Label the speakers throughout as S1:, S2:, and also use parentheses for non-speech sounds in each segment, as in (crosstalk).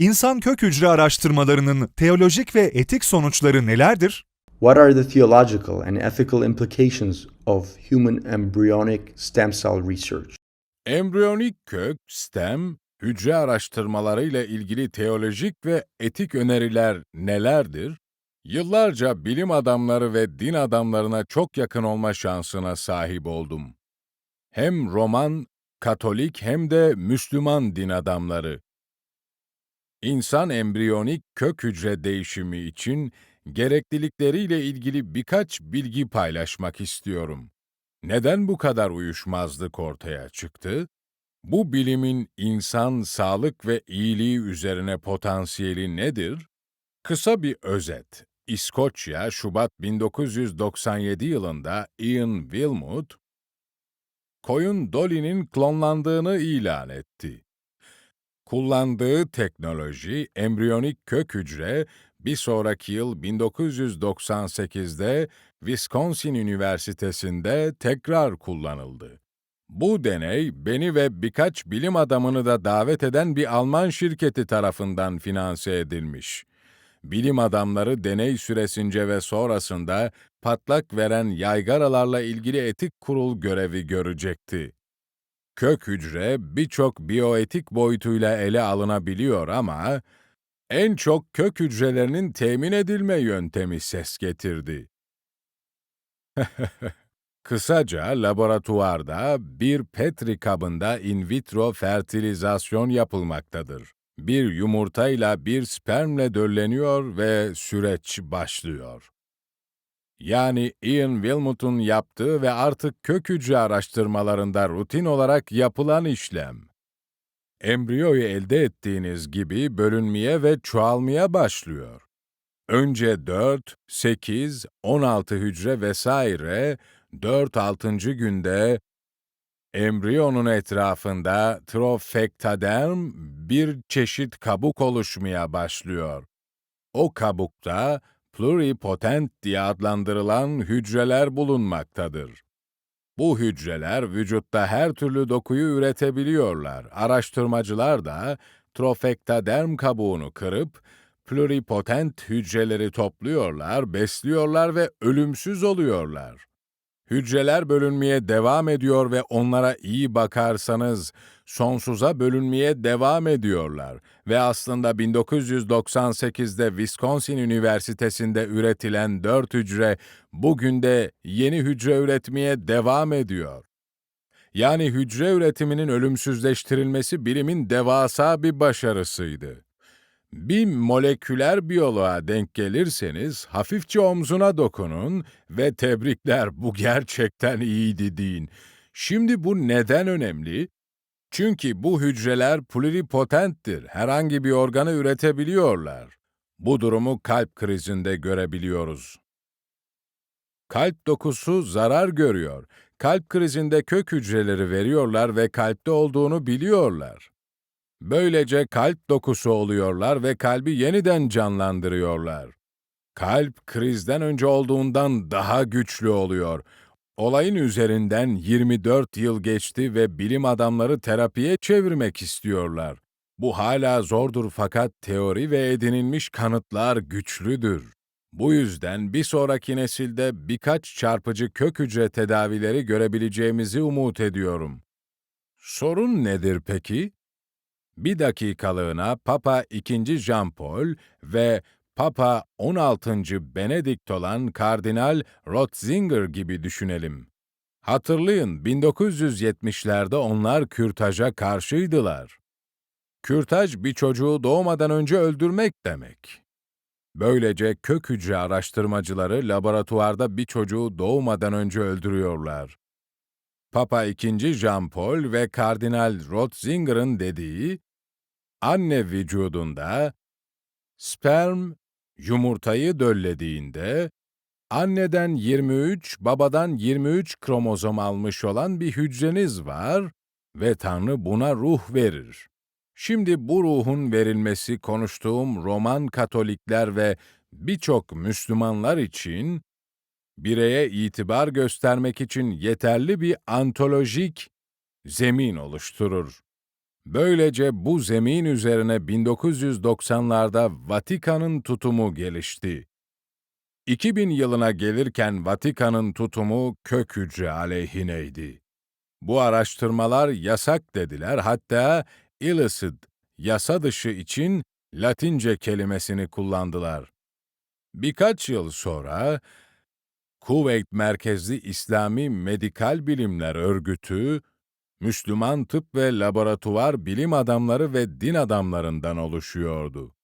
S1: İnsan kök hücre araştırmalarının teolojik ve etik sonuçları nelerdir?
S2: What are the theological and ethical implications of human embryonic stem cell research?
S3: Embriyonik kök, stem, hücre araştırmaları ile ilgili teolojik ve etik öneriler nelerdir? Yıllarca bilim adamları ve din adamlarına çok yakın olma şansına sahip oldum. Hem Roman, Katolik hem de Müslüman din adamları. İnsan embriyonik kök hücre değişimi için gereklilikleriyle ilgili birkaç bilgi paylaşmak istiyorum. Neden bu kadar uyuşmazlık ortaya çıktı? Bu bilimin insan sağlık ve iyiliği üzerine potansiyeli nedir? Kısa bir özet. İskoçya, Şubat 1997 yılında Ian Wilmut, koyun Dolly'nin klonlandığını ilan etti. Kullandığı teknoloji, embriyonik kök hücre, bir sonraki yıl 1998'de Wisconsin Üniversitesi'nde tekrar kullanıldı. Bu deney, beni ve birkaç bilim adamını da davet eden bir Alman şirketi tarafından finanse edilmiş. Bilim adamları deney süresince ve sonrasında patlak veren yaygaralarla ilgili etik kurul görevi görecekti. Kök hücre birçok biyoetik boyutuyla ele alınabiliyor ama en çok kök hücrelerinin temin edilme yöntemi ses getirdi. (laughs) Kısaca laboratuvarda bir petri kabında in vitro fertilizasyon yapılmaktadır. Bir yumurtayla bir spermle dölleniyor ve süreç başlıyor. Yani Ian Wilmut'un yaptığı ve artık kök hücre araştırmalarında rutin olarak yapılan işlem. Embriyoyu elde ettiğiniz gibi bölünmeye ve çoğalmaya başlıyor. Önce 4, 8, 16 hücre vesaire 4-6. günde embriyonun etrafında trofektaderm bir çeşit kabuk oluşmaya başlıyor. O kabukta pluripotent diye adlandırılan hücreler bulunmaktadır. Bu hücreler vücutta her türlü dokuyu üretebiliyorlar. Araştırmacılar da trofektaderm kabuğunu kırıp pluripotent hücreleri topluyorlar, besliyorlar ve ölümsüz oluyorlar. Hücreler bölünmeye devam ediyor ve onlara iyi bakarsanız sonsuza bölünmeye devam ediyorlar ve aslında 1998'de Wisconsin Üniversitesi'nde üretilen dört hücre bugün de yeni hücre üretmeye devam ediyor. Yani hücre üretiminin ölümsüzleştirilmesi bilimin devasa bir başarısıydı. Bir moleküler biyoloğa denk gelirseniz hafifçe omzuna dokunun ve tebrikler (laughs) bu gerçekten iyiydi deyin. Şimdi bu neden önemli? Çünkü bu hücreler pluripotenttir. Herhangi bir organı üretebiliyorlar. Bu durumu kalp krizinde görebiliyoruz. Kalp dokusu zarar görüyor. Kalp krizinde kök hücreleri veriyorlar ve kalpte olduğunu biliyorlar. Böylece kalp dokusu oluyorlar ve kalbi yeniden canlandırıyorlar. Kalp krizden önce olduğundan daha güçlü oluyor. Olayın üzerinden 24 yıl geçti ve bilim adamları terapiye çevirmek istiyorlar. Bu hala zordur fakat teori ve edinilmiş kanıtlar güçlüdür. Bu yüzden bir sonraki nesilde birkaç çarpıcı kök hücre tedavileri görebileceğimizi umut ediyorum. Sorun nedir peki? Bir dakikalığına Papa II. Jean Paul ve Papa 16. Benedikt olan Kardinal Ratzinger gibi düşünelim. Hatırlayın 1970'lerde onlar kürtaja karşıydılar. Kürtaj bir çocuğu doğmadan önce öldürmek demek. Böylece kök hücre araştırmacıları laboratuvarda bir çocuğu doğmadan önce öldürüyorlar. Papa II. Jean Paul ve Kardinal Ratzinger'ın dediği, anne vücudunda sperm yumurtayı döllediğinde anneden 23, babadan 23 kromozom almış olan bir hücreniz var ve Tanrı buna ruh verir. Şimdi bu ruhun verilmesi konuştuğum Roman Katolikler ve birçok Müslümanlar için bireye itibar göstermek için yeterli bir antolojik zemin oluşturur. Böylece bu zemin üzerine 1990'larda Vatikan'ın tutumu gelişti. 2000 yılına gelirken Vatikan'ın tutumu kök hücre aleyhineydi. Bu araştırmalar yasak dediler, hatta illicit, yasa dışı için Latince kelimesini kullandılar. Birkaç yıl sonra Kuveyt merkezli İslami Medikal Bilimler Örgütü, Müslüman tıp ve laboratuvar bilim adamları ve din adamlarından oluşuyordu.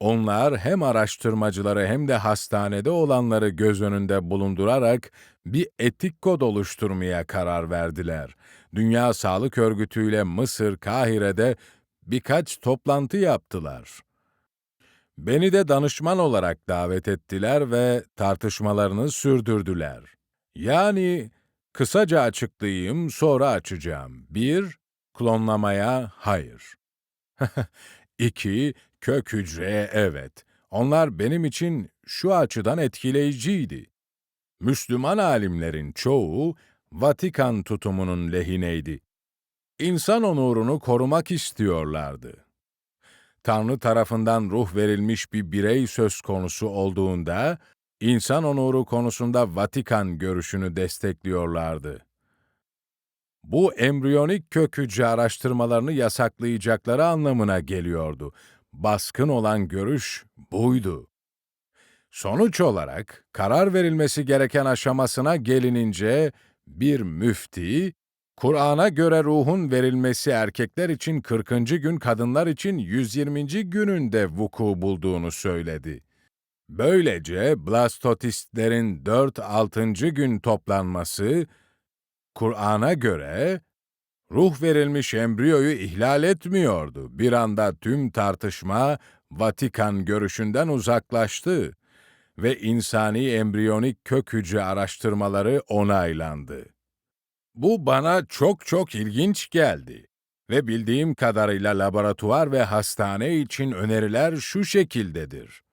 S3: Onlar hem araştırmacıları hem de hastanede olanları göz önünde bulundurarak bir etik kod oluşturmaya karar verdiler. Dünya Sağlık Örgütü ile Mısır, Kahire'de birkaç toplantı yaptılar. Beni de danışman olarak davet ettiler ve tartışmalarını sürdürdüler. Yani kısaca açıklayayım, sonra açacağım. 1. Klonlamaya hayır. (laughs) 2. Kök hücreye evet. Onlar benim için şu açıdan etkileyiciydi. Müslüman alimlerin çoğu Vatikan tutumunun lehineydi. İnsan onurunu korumak istiyorlardı. Tanrı tarafından ruh verilmiş bir birey söz konusu olduğunda, insan onuru konusunda Vatikan görüşünü destekliyorlardı. Bu embriyonik kök hücre araştırmalarını yasaklayacakları anlamına geliyordu. Baskın olan görüş buydu. Sonuç olarak karar verilmesi gereken aşamasına gelinince bir müfti, Kur'an'a göre ruhun verilmesi erkekler için 40. gün, kadınlar için 120. gününde vuku bulduğunu söyledi. Böylece blastotistlerin 4-6. gün toplanması, Kur'an'a göre ruh verilmiş embriyoyu ihlal etmiyordu. Bir anda tüm tartışma Vatikan görüşünden uzaklaştı ve insani embriyonik kök hücre araştırmaları onaylandı. Bu bana çok çok ilginç geldi ve bildiğim kadarıyla laboratuvar ve hastane için öneriler şu şekildedir.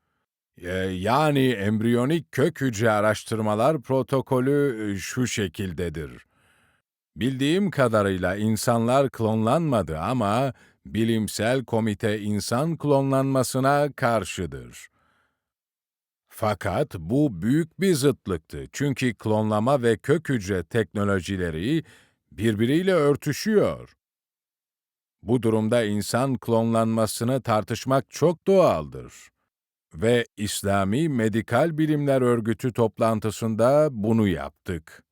S3: Ee, yani embriyonik kök hücre araştırmalar protokolü e, şu şekildedir. Bildiğim kadarıyla insanlar klonlanmadı ama bilimsel komite insan klonlanmasına karşıdır. Fakat bu büyük bir zıtlıktı çünkü klonlama ve kök hücre teknolojileri birbiriyle örtüşüyor. Bu durumda insan klonlanmasını tartışmak çok doğaldır. Ve İslami Medikal Bilimler Örgütü toplantısında bunu yaptık.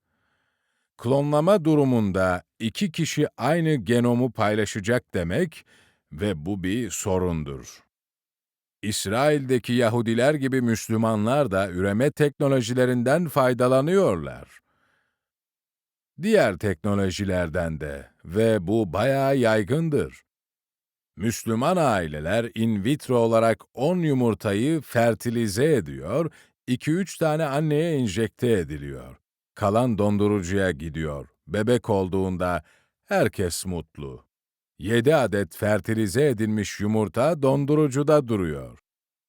S3: Klonlama durumunda iki kişi aynı genomu paylaşacak demek ve bu bir sorundur. İsrail'deki Yahudiler gibi Müslümanlar da üreme teknolojilerinden faydalanıyorlar. Diğer teknolojilerden de ve bu bayağı yaygındır. Müslüman aileler in vitro olarak 10 yumurtayı fertilize ediyor, 2-3 tane anneye enjekte ediliyor. Kalan dondurucuya gidiyor. Bebek olduğunda herkes mutlu. 7 adet fertilize edilmiş yumurta dondurucuda duruyor.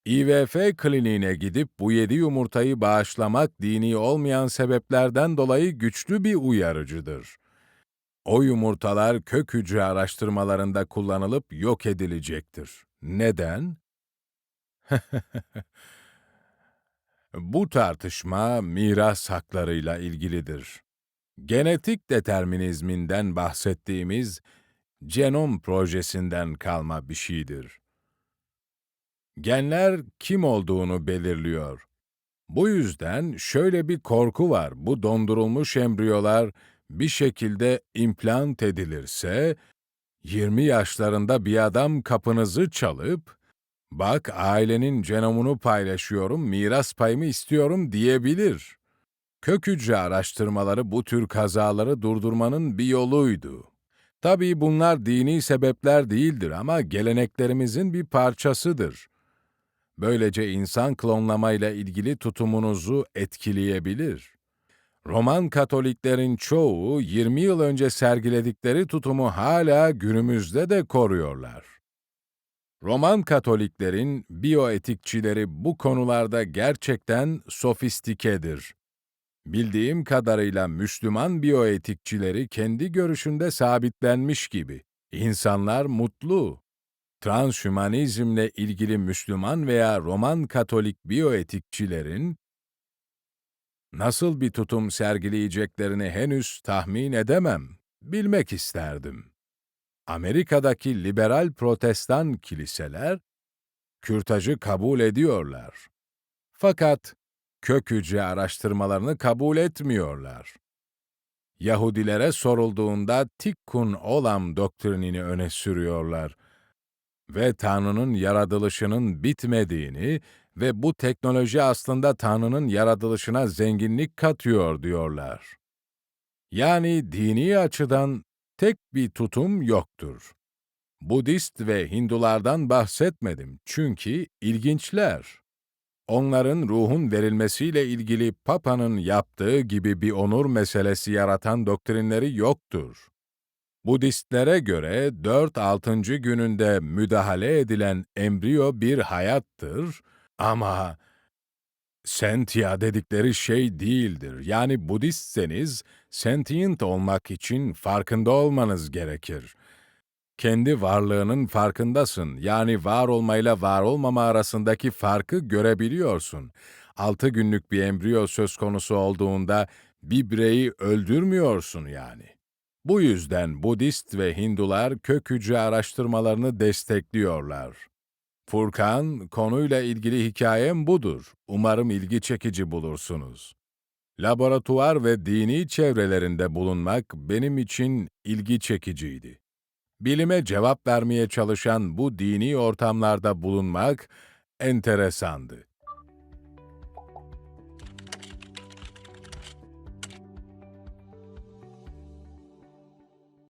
S3: İVF kliniğine gidip bu 7 yumurtayı bağışlamak dini olmayan sebeplerden dolayı güçlü bir uyarıcıdır. O yumurtalar kök hücre araştırmalarında kullanılıp yok edilecektir. Neden? (laughs) Bu tartışma miras haklarıyla ilgilidir. Genetik determinizminden bahsettiğimiz genom projesinden kalma bir şeydir. Genler kim olduğunu belirliyor. Bu yüzden şöyle bir korku var. Bu dondurulmuş embriyolar bir şekilde implant edilirse 20 yaşlarında bir adam kapınızı çalıp bak ailenin genomunu paylaşıyorum, miras payımı istiyorum diyebilir. Kök hücre araştırmaları bu tür kazaları durdurmanın bir yoluydu. Tabii bunlar dini sebepler değildir ama geleneklerimizin bir parçasıdır. Böylece insan klonlamayla ilgili tutumunuzu etkileyebilir. Roman Katoliklerin çoğu 20 yıl önce sergiledikleri tutumu hala günümüzde de koruyorlar. Roman Katoliklerin bioetikçileri bu konularda gerçekten sofistikedir. Bildiğim kadarıyla Müslüman bioetikçileri kendi görüşünde sabitlenmiş gibi. İnsanlar mutlu. Transhümanizmle ilgili Müslüman veya Roman Katolik biyoetikçilerin nasıl bir tutum sergileyeceklerini henüz tahmin edemem. Bilmek isterdim. Amerika'daki liberal protestan kiliseler kürtajı kabul ediyorlar. Fakat kök hücre araştırmalarını kabul etmiyorlar. Yahudilere sorulduğunda Tikkun Olam doktrinini öne sürüyorlar ve Tanrı'nın yaratılışının bitmediğini ve bu teknoloji aslında Tanrı'nın yaratılışına zenginlik katıyor diyorlar. Yani dini açıdan tek bir tutum yoktur. Budist ve Hindulardan bahsetmedim çünkü ilginçler. Onların ruhun verilmesiyle ilgili Papa'nın yaptığı gibi bir onur meselesi yaratan doktrinleri yoktur. Budistlere göre 4-6. gününde müdahale edilen embriyo bir hayattır ama sentia dedikleri şey değildir. Yani Budistseniz sentient olmak için farkında olmanız gerekir. Kendi varlığının farkındasın. Yani var olmayla var olmama arasındaki farkı görebiliyorsun. 6 günlük bir embriyo söz konusu olduğunda bir bireyi öldürmüyorsun yani. Bu yüzden Budist ve Hindular kök hücre araştırmalarını destekliyorlar. Furkan, konuyla ilgili hikayem budur. Umarım ilgi çekici bulursunuz. Laboratuvar ve dini çevrelerinde bulunmak benim için ilgi çekiciydi. Bilime cevap vermeye çalışan bu dini ortamlarda bulunmak enteresandı.